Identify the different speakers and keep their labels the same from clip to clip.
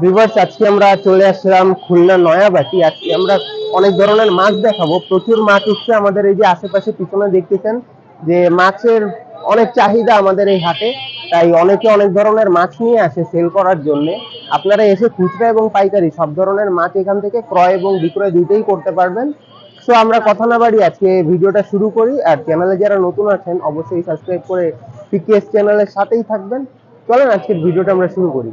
Speaker 1: Viewers আজকে আমরা চলে আসলাম খুলনা নয়াবাটি। আজকে আমরা অনেক ধরনের মাছ দেখাবো। প্রচুর মাছ উঠছে আমাদের এই যে আশেপাশে, পিছনে দেখতেছেন যে মাছের অনেক চাহিদা আমাদের এই হাটে। তাই অনেকে অনেক ধরনের মাছ নিয়ে আসে সেল করার জন্য। আপনারা এসে খুচরা এবং পাইকারি সব ধরনের মাছ এখান থেকে ক্রয় এবং বিক্রয় দুইটাই করতে পারবেন। সো আমরা কথা না বাড়ি আজকে ভিডিওটা শুরু করি। আর চ্যানেলে যারা নতুন আছেন অবশ্যই সাবস্ক্রাইব করে পিকেএস চ্যানেলের সাথেই থাকবেন। চলেন আজকের ভিডিওটা আমরা শুরু করি।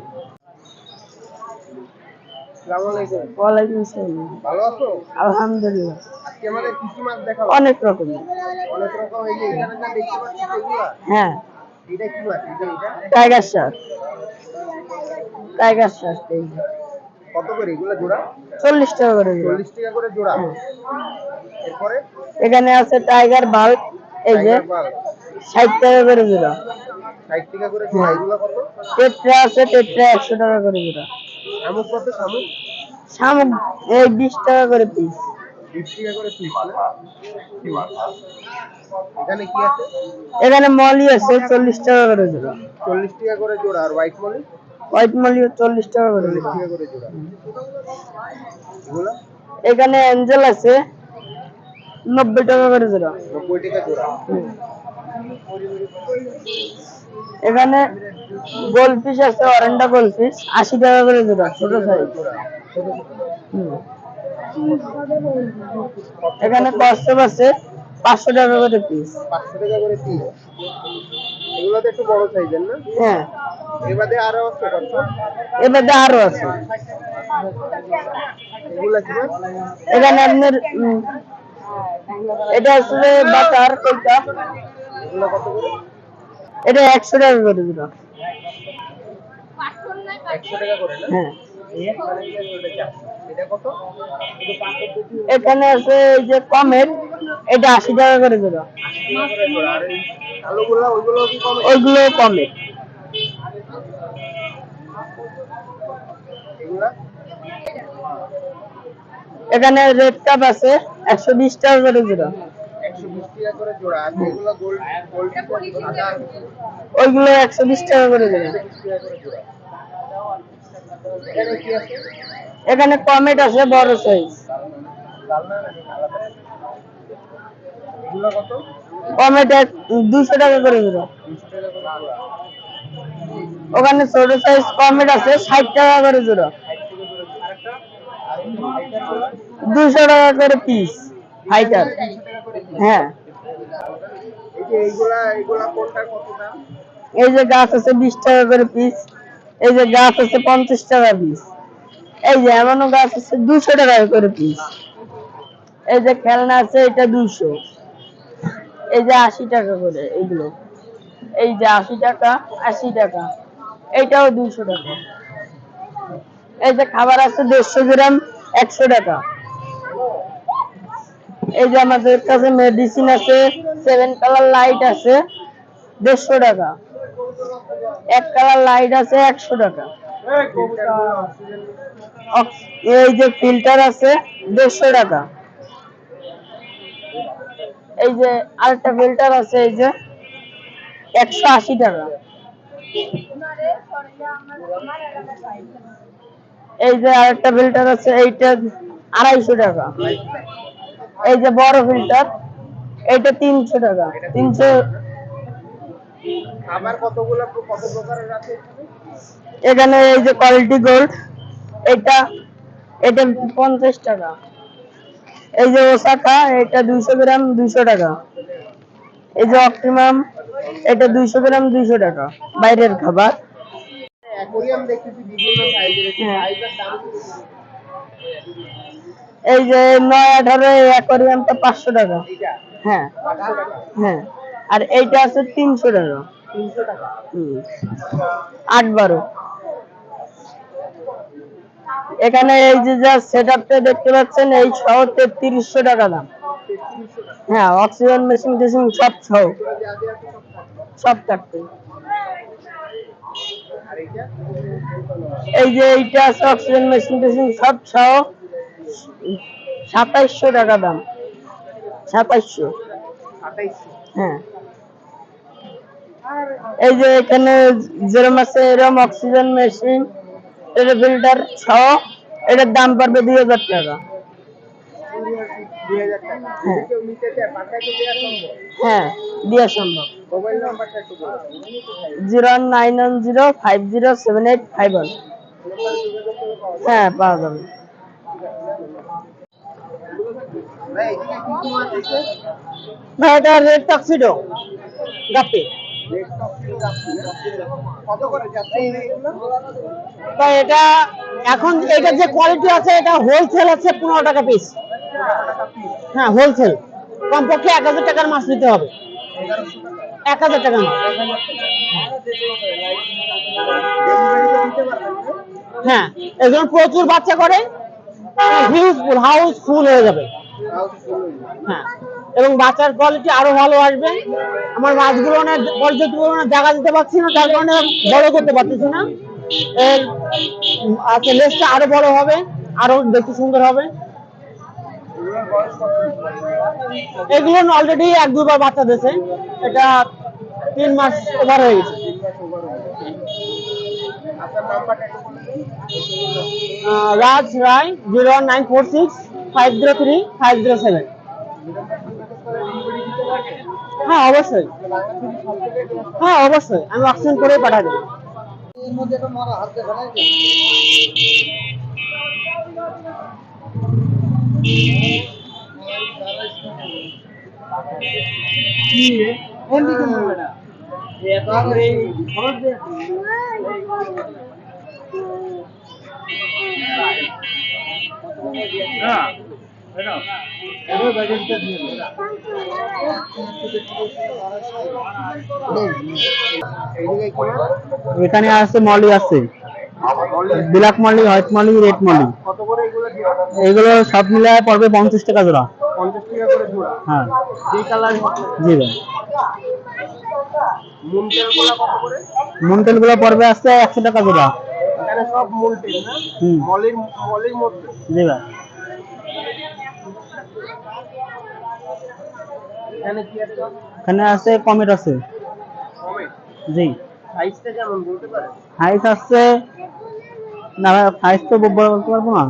Speaker 2: অনেক
Speaker 1: রকম
Speaker 2: হ্যাঁ। টাইগার টাইগার এই
Speaker 1: কত করে এগুলা জোড়া?
Speaker 2: চল্লিশ টাকা করে।
Speaker 1: চল্লিশ টাকা করে জোড়া। এরপরে?
Speaker 2: এখানে আছে টাইগার বাল্ব এই যে। ষাট টাকা করে জোড়া।
Speaker 1: ষাট টাকা করে জোড়া এগুলা কত?
Speaker 2: টেট্রা আছে টেট্রা একশো টাকা করে জোড়া।
Speaker 1: শামুক কত শামুক?
Speaker 2: শামুক এই বিশ টাকা করে পিস
Speaker 1: এখানে কি আছে?
Speaker 2: এখানে মলি আছে চল্লিশ টাকা করে জোড়া।
Speaker 1: চল্লিশ টাকা করে জোড়া। আর হোয়াইট মলি?
Speaker 2: হোয়াইট মলিও চল্লিশ টাকা করে
Speaker 1: চল্লিশ
Speaker 2: জোড়া।
Speaker 1: টাকা করে জোড়া।
Speaker 2: এখানে অ্যাঞ্জেল আছে নব্বই টাকা করে জোড়া।
Speaker 1: নব্বই টাকা জোড়া।
Speaker 2: এখানে গোলফিশ আছে অরেন্ডা গোলফিশ আশি টাকা করে জোড়া ছোট সাইজ
Speaker 1: ছোট
Speaker 2: এখানে কচ্ছপ আছে পাঁচশো টাকা করে পিস
Speaker 1: পাঁচশো টাকা করে পিস এগুলো তো একটু বড় সাইজের না?
Speaker 2: হ্যাঁ।
Speaker 1: এর বাদে আরও আছে
Speaker 2: এবার আরও আছে।
Speaker 1: এগুলা কি
Speaker 2: এখানে আপনার এটা আসলে বাটার এটা
Speaker 1: এগুলা কত করে?
Speaker 2: এটা একশো টাকা করে
Speaker 1: একশো টাকা করে না?
Speaker 2: হ্যাঁ। এখানে আছে এই যে কমের এটা আশি টাকা করে জোড়া।
Speaker 1: ওইগুলো কমের
Speaker 2: এখানে রেড কাপ আছে একশো বিশ টাকা করে জোড়া। ওইগুলো একশো বিশ টাকা করে জোড়া।
Speaker 1: বিশ টাকা করে জোড়া। এখানে
Speaker 2: কমেট আছে, বড় সাইজ কমেট দুশো টাকা করে জোড়া ওখানে ছোট সাইজ কমেট আছে, ষাট টাকা করে জোড়া দুশো টাকা করে পিস ফাইটার হ্যাঁ।
Speaker 1: এই যে
Speaker 2: গাছ আছে, বিশ টাকা করে পিস এই যে গাছ আছে, পঞ্চাশ টাকা পিস এই যে এমনও গাছ আছে, দুশো টাকা করে পিস এই যে খেলনা আছে, এটা দুশো। এই যে আশি টাকা করে এগুলো। এই যে আশি টাকা আশি টাকা। এইটাও দুশো টাকা। এই যে খাবার আছে দেড়শো গ্রাম, একশো টাকা। এই যে আমাদের কাছে মেডিসিন আছে সেভেন কালার লাইট আছে, দেড়শো টাকা। এক কালার লাইট আছে, একশো টাকা। এই যে ফিল্টার আছে দেড়শো টাকা। এই যে আরেকটা ফিল্টার আছে এই যে একশো আশি টাকা। এই যে আরেকটা ফিল্টার আছে এইটা আড়াইশো টাকা। এই যে বড় ফিল্টার এইটা তিনশো টাকা। তিনশো এখানে এই যে কোয়ালিটি গোল্ড এটা এটা পঞ্চাশ টাকা। এই যে ওসাকা, এটা দুইশো গ্রাম দুইশো টাকা। এই যে অপটিমাম, এটা দুইশো গ্রাম দুইশো টাকা, বাইরের খাবার? এই যে নয় আঠারো অ্যাকোরিয়ামটা পাঁচশো টাকা। হ্যাঁ হ্যাঁ। আর এইটা আছে তিনশো টাকা। আট বারো। এখানে এই যে যা সেট আপটা দেখতে পাচ্ছেন, এই সহ তেত্রিশশো টাকা দাম। হ্যাঁ অক্সিজেন মেশিন টেশিন সব সহ সব কাটতে এই যে এইটা আছে অক্সিজেন মেশিন টেশিন সব সহ
Speaker 3: সাতাইশশো টাকা দাম। সাতাইশশো। হ্যাঁ। এই যে এখানে যেরকম আছে এরকম অক্সিজেন মেশিন এটা ফিল্টার ছ এটার দাম পড়বে দুই হাজার টাকা। হ্যাঁ দেওয়া সম্ভব। Zero nine one zero five zero seven eight five one. হ্যাঁ পাওয়া যাবে। এটা রেড টক্সিডো গাপি। তো এটা এখন এটা যে কোয়ালিটি আছে, এটা হোলসেল আছে পনেরো টাকা পিস হ্যাঁ হোলসেল কমপক্ষে এক হাজার টাকার মাছ নিতে হবে। এক হাজার টাকা হ্যাঁ এগুলো প্রচুর বাচ্চা করে। হিউজ হাউস ফুল হয়ে যাবে। হ্যাঁ। এবং বাচ্চার কোয়ালিটি আরও ভালো আসবে। আমার মাছগুলো না পর্যাপ্ত পরিমাণে জায়গা দিতে পারছি না তার কারণে বড় করতে পারতেছি না। এর আচ্ছা লেসটা আরও বড় হবে, আরও দেখতে সুন্দর হবে। এগুলো অলরেডি এক দুবার বাচ্চা দিয়েছে, এটা তিন মাস ওভার হয়ে গেছে। Raj Roy zero nine four six five zero three five zero seven হ্যাঁ অবশ্যই। হ্যাঁ অবশ্যই। আমি অক্সিজেন করেই পাঠাই দেবো এখানে আছে মলি আছে black molly white molly red molly
Speaker 1: এগুলো
Speaker 3: সব মিলায় পড়বে পঞ্চাশ টাকা জোড়া।
Speaker 1: পঞ্চাশ টাকা করে জোড়া
Speaker 3: হ্যাঁ। জি ভাই। মুনটেলগুলা পড়বে আসছে একশো টাকা জোড়া।
Speaker 1: সব মুনটেল মলির মধ্যে?
Speaker 3: জি ভাই।
Speaker 1: এখানে কি আছে?
Speaker 3: এখানে আছে কমেট আছে। জি।
Speaker 1: সাইজটা কেমন বলতে পারেন?
Speaker 3: হাইস আছে না হাইস তো বলতে পারব না।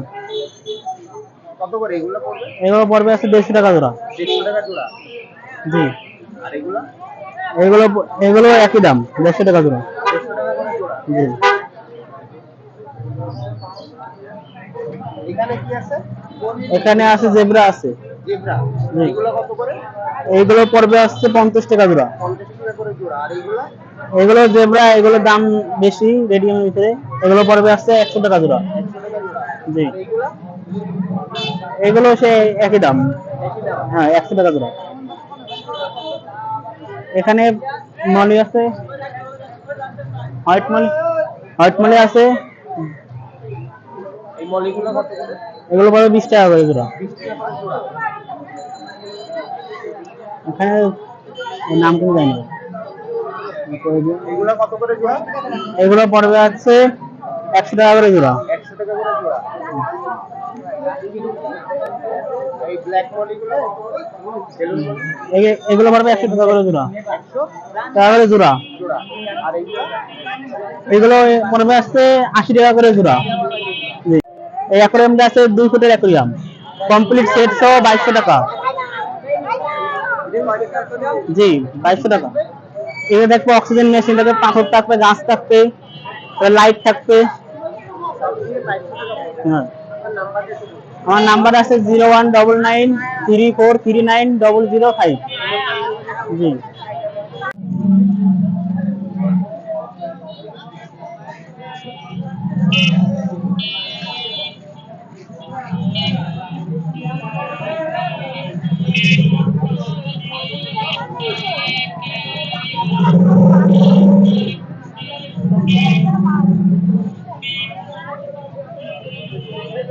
Speaker 1: কত করে? এগুলো পড়বে?
Speaker 3: এগুলো পড়বে আছে দেড়শো টাকা জোড়া।
Speaker 1: দেড়শো টাকা জোড়া?
Speaker 3: জি।
Speaker 1: আর এগুলো?
Speaker 3: এগুলো এগুলো একই দাম দেড়শো টাকা জোড়া।
Speaker 1: দেড়শো টাকা করে জোড়া?
Speaker 3: জি।
Speaker 1: এখানে কি আছে?
Speaker 3: এখানে আছে জেব্রা আছে।
Speaker 1: এগুলো
Speaker 3: এইগুলো পড়বে আসছে পঞ্চাশ টাকা জোড়া।
Speaker 1: এগুলো
Speaker 3: এগুলো জেব্রা এগুলোর দাম বেশি রেডিয়ামের ভিতরে। এগুলো পড়বে আসছে একশো টাকা জোড়া। জি।
Speaker 1: এগুলো
Speaker 3: এগুলো সে একই দাম। হ্যাঁ একশো টাকা জোড়া। এখানে মলি আছে। হোয়াইট মলি হোয়াইট মলি আছে। এগুলো পড়বে বিশ টাকা করে জোড়া। নাম কোনো জানি
Speaker 1: এগুলো কত করে জোড়া?
Speaker 3: এগুলো পড়বে আছে একশো টাকা করে জোড়া।
Speaker 1: একশো টাকা করে জোড়া।
Speaker 3: এগুলো? পড়বে একশো টাকা করে জোড়া। টাকা করে জোড়া। এগুলো পড়বে আসছে আশি টাকা করে জোড়া। এই অ্যাকোরিয়ামটা আছে দুই ফুটের অ্যাকোরিয়াম কমপ্লিট সেট সহ বাইশশো টাকা। জি, বাইশশো টাকা। এটা দেখব অক্সিজেন মেশিন থাকবে পাথর থাকবে, গাছ থাকবে লাইট থাকবে। হ্যাঁ। আমার নাম্বার আছে zero one double nine three four three nine double zero five. G. Thank you.